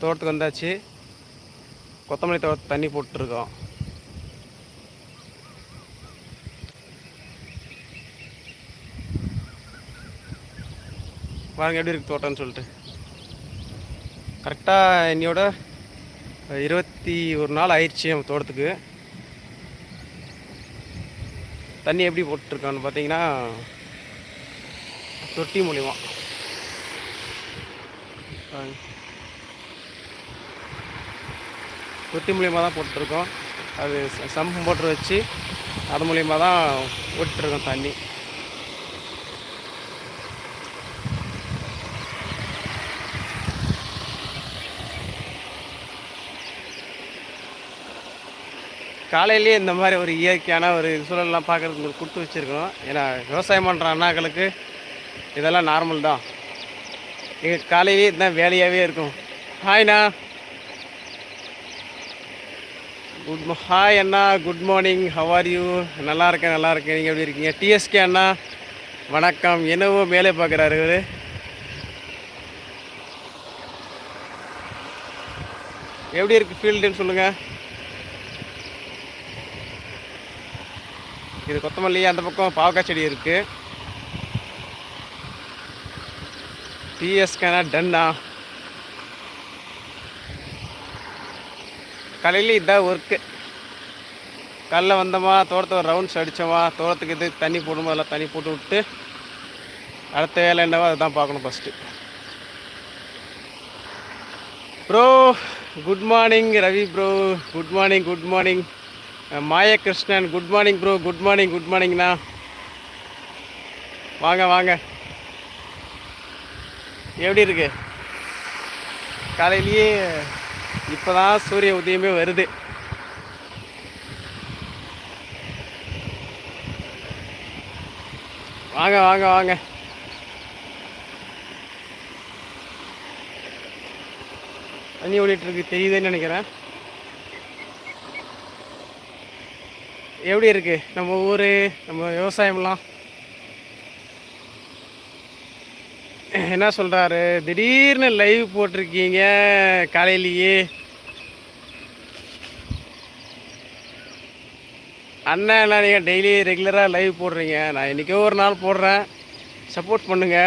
தோட்டத்துக்கு வந்தாச்சு. கொத்தமல்லி தோட்ட தண்ணி போட்டுருக்கோம். பாருங்க எப்படி இருக்குது தோட்டம்னு சொல்லிட்டு. கரெக்டாக என்னையோட இருபத்தி ஒரு நாள் ஆயிடுச்சு நம்ம தோட்டத்துக்கு. தண்ணி எப்படி போட்டிருக்கான்னு பார்த்தீங்கன்னா தொட்டி மூலிமா பாருங்க. தொட்டி மூலியமாக தான் போட்டிருக்கோம் அது ச- சம்பு மோட்ரு வச்சு அது மூலியமாக தான் ஓட்டிருக்கோம் தண்ணி. காலையிலேயே இந்த மாதிரி ஒரு இயற்கையான ஒரு சூழல்லாம் பார்க்குறதுக்கு ஒரு கொடுத்து வச்சுருக்கணும் ஏன்னா விவசாயம் பண்ணுற அண்ணாக்களுக்கு இதெல்லாம் நார்மல் தான். எங்கள் காலையிலேயே இதுதான் வேலையாகவே இருக்கும். ஹாய்ண்ணா good hi Anna good morning how are you நல்லா இருக்கேன் நல்லா இருக்கேன். நீங்கள் எப்படி இருக்கீங்க? டிஎஸ்கே அண்ணா வணக்கம். என்னவோ மேலே பார்க்குறாரு இவர். எப்படி இருக்குது ஃபீல்டுன்னு சொல்லுங்கள் இது கொத்தமல்லி அந்த பக்கம் பாவக்காய் செடி இருக்குது டிஎஸ்கேனா டன்னா காலையில் இதான் ஒர்க்கு காலைல வந்தோமா தோட்டத்தை ஒரு ரவுண்ட்ஸ் அடித்தோமா தோட்டத்துக்கு இது தண்ணி போடுமா எல்லாம் தண்ணி போட்டு விட்டு அடுத்த வேலை என்னவோ அதை தான் பார்க்கணும் first bro good morning Ravi bro good morning good morning Mayakrishnan good morning bro good morning good மார்னிங்ண்ணா வாங்க வாங்க. எப்படி இருக்கு? காலையிலேயே இப்போதான் சூரிய உதயமே வருது. வாங்க வாங்க வாங்க. தண்ணி ஓடிட்டு இருக்கு தெரியுதுன்னு நினைக்கிறேன். எப்படி இருக்கு? நம்ம ஊர் நம்ம விவசாயம்லாம்? என்ன சொல்கிறாரு திடீர்னு லைவ் போட்டிருக்கீங்க காலையிலேயே. அண்ணா என்ன நீங்கள் டெய்லி ரெகுலராக லைவ் போடுறீங்க? நான் இன்றைக்கோ ஒரு நாள் போடுறேன். சப்போர்ட் பண்ணுங்க.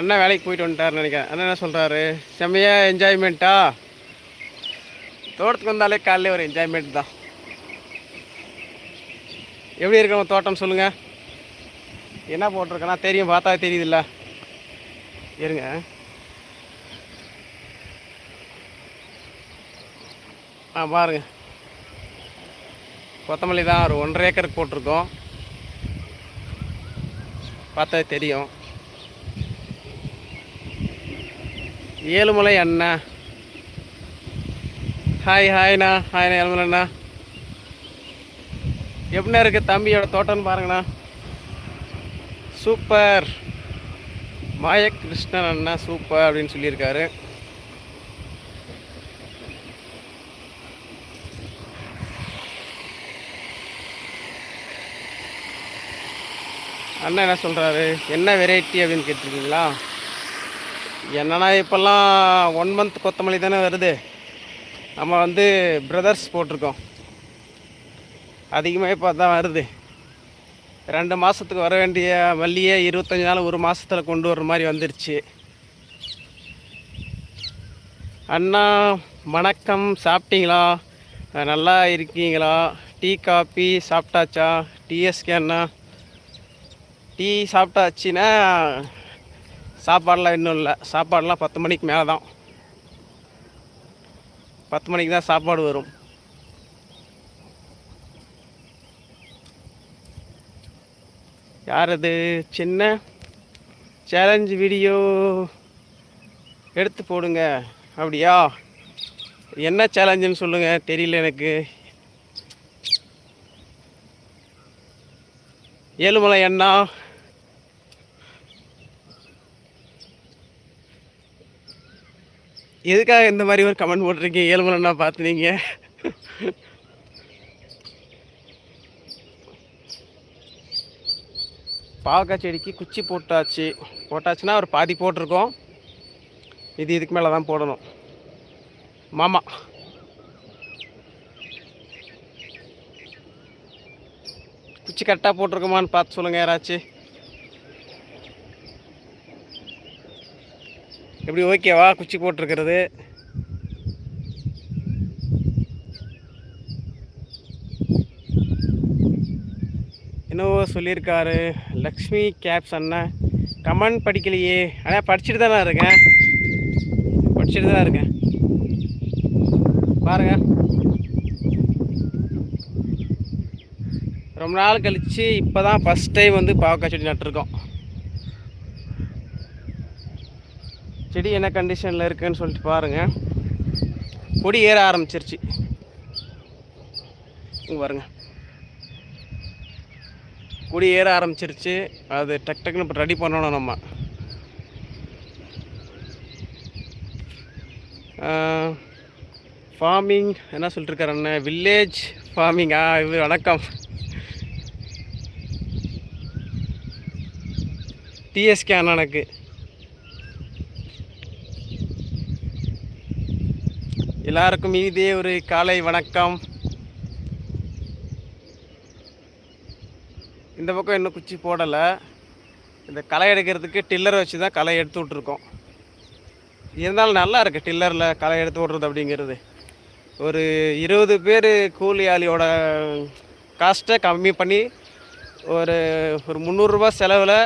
அண்ணா வேலைக்கு போயிட்டு வந்துட்டாருன்னு நினைக்கிறேன். அண்ணா என்ன சொல்கிறாரு செம்மையாக என்ஜாய்மெண்ட்டா தோட்டத்துக்கு வந்தாலே காலையிலே ஒரு என்ஜாய்மெண்ட் தான். எப்படி இருக்கு தோட்டம் சொல்லுங்க. என்ன போட்டிருக்கேன்னா தெரியும் பார்த்தா தெரியுதுல்ல. இருங்க. ஆ பாருங்க. கொத்தமல்லி தான் ஒரு ஒன்றரை ஏக்கருக்கு போட்டிருக்கோம். பார்த்தா தெரியும். ஏழுமலை அண்ணா. ஹாய் ஹாய்ண்ணா ஹாய்ண்ணா ஏழுமலை அண்ணா. எப்படின்னா இருக்குது தம்பியோட தோட்டம்னு பாருங்கண்ணா. சூப்பர். மாயகிருஷ்ணன் அண்ணா சூப்பர் அப்படின்னு சொல்லியிருக்காரு. அண்ணா என்ன சொல்கிறாரு என்ன வெரைட்டி அப்படின்னு கேட்டிருக்கீங்களா? என்னன்னா இப்போல்லாம் ஒன் மந்த் கொத்தமல்லி தானே வருது. நம்ம வந்து பிரதர்ஸ் போட்டிருக்கோம். அதிகமாக இப்போ தான் வருது. ரெண்டு மாதத்துக்கு வர வேண்டிய மல்லியே இருபத்தஞ்சி நாள் ஒரு மாதத்தில் கொண்டு வர மாதிரி வந்துருச்சு. அண்ணா வணக்கம். சாப்பிட்டீங்களா? நல்லா இருக்கீங்களா? டீ காபி சாப்பிட்டாச்சா? டிஎஸ்கே அண்ணா. டீ சாப்பிட்டாச்சுன்னா சாப்பாடெலாம் இன்னும் இல்லை. சாப்பாடெலாம் பத்து மணிக்கு மேலே தான் பத்து மணிக்கு தான் சாப்பாடு வரும். யார் அது சின்ன சேலஞ்ச் வீடியோ எடுத்து போடுங்க. அப்படியா? என்ன சேலஞ்சுன்னு சொல்லுங்கள் தெரியல எனக்கு. ஏழுமலை அண்ணா. எதுக்காக இந்த மாதிரி ஒரு கமெண்ட் போட்டிருக்கீங்க? ஏழுமலை அண்ணா பார்த்து நீங்கள் பாவக்காய் செடிக்கு குச்சி போட்டாச்சு. போட்டாச்சுன்னா ஒரு பாதி போட்டிருக்கோம். இது இதுக்கு மேலே தான் போடணும். மாமா. குச்சி கரெக்டாக போட்டிருக்கோமான்னு பார்த்து சொல்லுங்கள் யாராச்சும். எப்படி ஓகேவா குச்சி போட்டிருக்கிறது என்னவோ சொல்லியிருக்காரு. லக்ஷ்மி கேப்ஸ் அண்ணன். கமெண்ட் படிக்கலையே. ஆனால் படிச்சுட்டு தானே இருக்கேன். படிச்சுட்டு தான் இருக்கேன். பாருங்க. ரொம்ப நாள் கழித்து இப்போ தான் ஃபஸ்ட் டைம் வந்து பாவக்காய் செடி நட்டுருக்கோம். செடி என்ன கண்டிஷனில் இருக்குதுன்னு சொல்லிட்டு பாருங்கள் கொடி ஏற ஆரம்பிச்சிருச்சு. இங்கே பாருங்கள் கொடி ஏற ஆரம்பிச்சிருச்சு. அது டக் டக்குன்னு இப்போ ரெடி பண்ணணும் நம்ம. ஃபார்மிங் என்ன சொல்லிட்டுருக்காரு அண்ணன் வில்லேஜ் ஃபார்மிங்கா இது வணக்கம். டிஎஸ்கே அண்ணனுக்கு எல்லாருக்கும் இதே ஒரு காலை வணக்கம். இந்த பக்கம் இன்னும் குச்சி போடலை. இந்த களை எடுக்கிறதுக்கு டில்லர் வச்சு தான் களை எடுத்து விட்ருக்கோம் இருந்தாலும் நல்லா இருக்குது டில்லரில் களை எடுத்து விட்றது அப்படிங்கிறது. ஒரு இருபது பேர் கூலி ஆளியோட காஸ்ட்டை கம்மி பண்ணி ஒரு ஒரு முந்நூறுரூபா செலவில்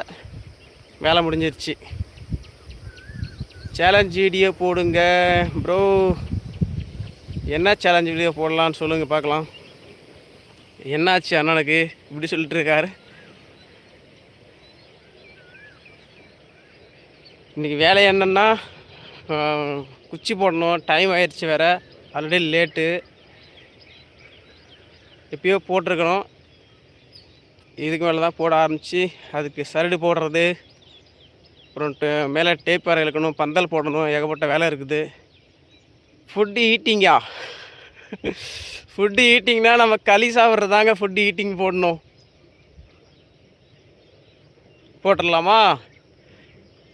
வேலை முடிஞ்சிருச்சு. சேலஞ்ச் வீடியோ போடுங்க ப்ரோ என்ன சேலஞ்ச் வீடியோ போடலான்னு சொல்லுங்கள் பார்க்கலாம். என்னாச்சு அண்ணனுக்கு? இப்படி சொல்லிட்டு இருக்காரு. இன்றைக்கி வேலை என்னென்னா குச்சி போடணும். டைம் ஆயிடுச்சு வேறு. ஆல்ரெடி லேட்டு எப்பயோ போட்டிருக்கணும். இதுக்கு மேலே தான் போட ஆரம்பித்து அதுக்கு சரடு போடுறது அப்புறம் மேலே டேப் வேறு இழுக்கணும் பந்தல் போடணும் ஏகப்பட்ட வேலை இருக்குது. ஃபுட்டு ஈட்டிங்கா ஃபுட்டு ஈட்டிங்னா நம்ம களி சாப்பிட்றது தாங்க ஃபுட்டு ஈட்டிங் போடணும். போட்டுடலாமா?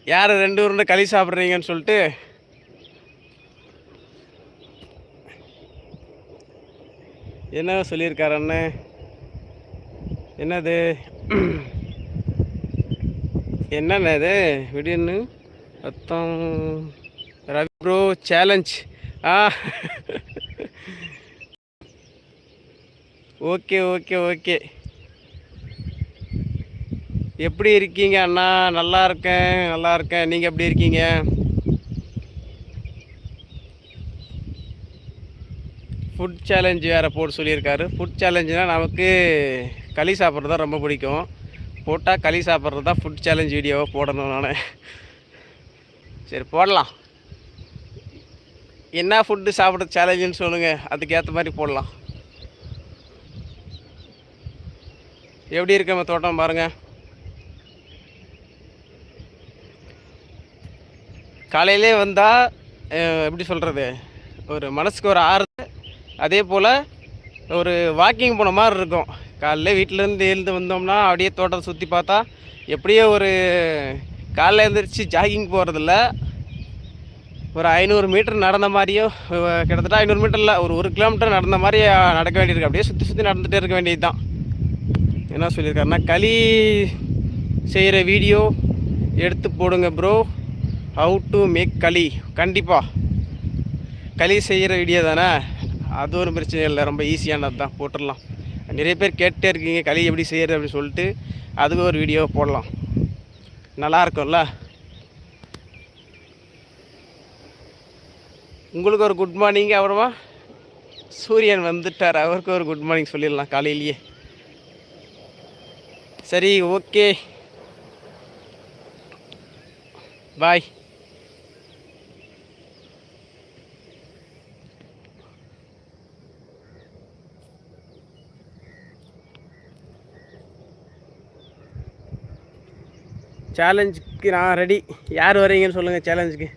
யார் ரெண்டு உருண்டை களி சாப்பிட்றீங்கன்னு சொல்லிட்டு என்ன சொல்லியிருக்காரு அண்ணன் என்னது? என்னண்ணே இது? விடியன்னு மொத்தம் ரவி ப்ரோ சேலஞ்ச் ஆ. Okay okay okay. எப்படி இருக்கீங்க அண்ணா? நல்லா இருக்கேன். நல்லா இருக்கேன். நீங்கள் எப்படி இருக்கீங்க? ஃபுட் சேலஞ்சு வேறு போட சொல்லியிருக்காரு. ஃபுட் சேலஞ்சுனால் நமக்கு களி சாப்பிட்றது தான் ரொம்ப பிடிக்கும். போட்டால் களி சாப்பிட்றது தான் ஃபுட் சேலஞ்ச் வீடியோவை போடணும் நான். சரி போடலாம். என்ன ஃபுட்டு சாப்பிட்ற சேலஞ்சுன்னு சொல்லுங்கள் அதுக்கேற்ற மாதிரி போடலாம். எப்படி இருக்க நம்ம தோட்டம் பாருங்கள் காலையிலே வந்தால் எப்படி சொல்கிறது ஒரு மனசுக்கு ஒரு ஆறுதல். அதே போல் ஒரு வாக்கிங் போன மாதிரி இருக்கும். காலைல வீட்டிலேருந்து எழுந்து வந்தோம்னா அப்படியே தோட்டத்தை சுற்றி பார்த்தா எப்படியோ ஒரு காலைல எழுந்திரிச்சு ஜாகிங் போகிறதில்ல ஒரு ஐநூறு மீட்டர் நடந்த மாதிரியோ கிட்டத்தட்ட ஐநூறு மீட்டரில் ஒரு ஒரு கிலோமீட்டர் நடந்த மாதிரி நடக்க வேண்டியிருக்கு. அப்படியே சுற்றி சுற்றி நடந்துகிட்டே இருக்க வேண்டியது தான் என்ன சொல்லியிருக்காருன்னா களி செய்கிற வீடியோ எடுத்து போடுங்க ப்ரோ ஹவு டு மேக் களி. கண்டிப்பாக களி செய்கிற வீடியோ தானே? அது ஒரு பிரச்சனை இல்லை. ரொம்ப ஈஸியானது தான். போட்டுடலாம். நிறைய பேர் கேட்டே இருக்கீங்க களி எப்படி செய்கிறது அப்படின்னு சொல்லிட்டு. அதுக்கு ஒரு வீடியோ போடலாம். நல்லா இருக்கும்ல? உங்களுக்கு ஒரு குட் மார்னிங் அப்புறமா? சூரியன் வந்துட்டார். அவருக்கு ஒரு குட் மார்னிங் சொல்லிடலாம் காலையிலேயே. சரி ஓகே பாய் சேலஞ்சுக்கு நான் ரெடி யார் வரீங்கன்னு சொல்லுங்கள் சேலஞ்சுக்கு